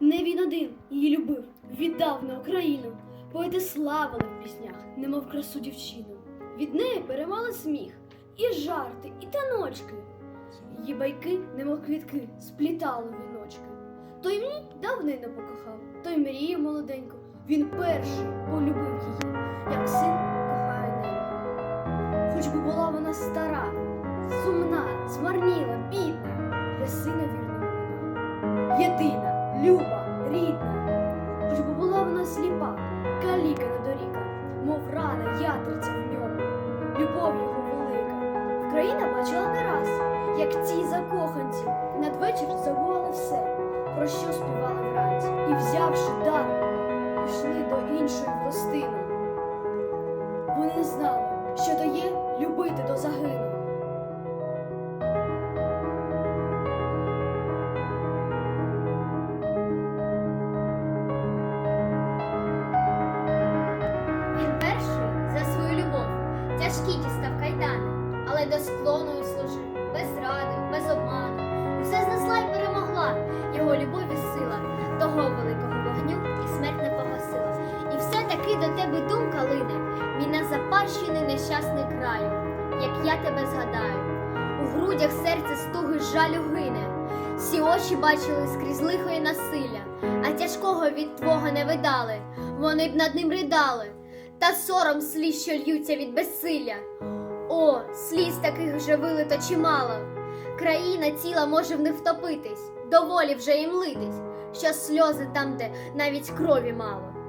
Не він один її любив, віддав на Україну. Поети славили в піснях, немов красу дівчину. Від неї перемали сміх, і жарти, і таночки. Її байки, немов квітки, сплітали віночки. Той ній давнину покохав, той мріє молоденько. Він перший полюбив її, як син кохає неньку. Хоч би була вона стара, сумна, змарніла, бідна, для сина вірна. Єдина, люба, рідна, хоч би була вона сліпа, каліка недоріка, мов рана ятриця в ньому, любов його велика. Україна бачила не раз, як ці закоханці надвечір забували все, про що співали вранці, і, взявши дар, пішли до іншої властини. Вони знали, що то є любити до загину. Тяжкі дістав кайдани, але до склону служив, без зради, без обману. Усе знесла й перемогла його любов і сила, того великого вогню і смерть не погасила. І все-таки до тебе думка лине, мій назапащений нещасний краю, як я тебе згадаю. У грудях серце стуги жалю гине. Всі очі бачили скрізь лихо і насилля, а тяжкого від твого не видали, вони б над ним ридали та сором сліз, що льються від безсилля. О, сліз таких вже вилито чимало. Країна ціла може в них втопитись, доволі вже їм литись, що сльози там, де навіть крові мало.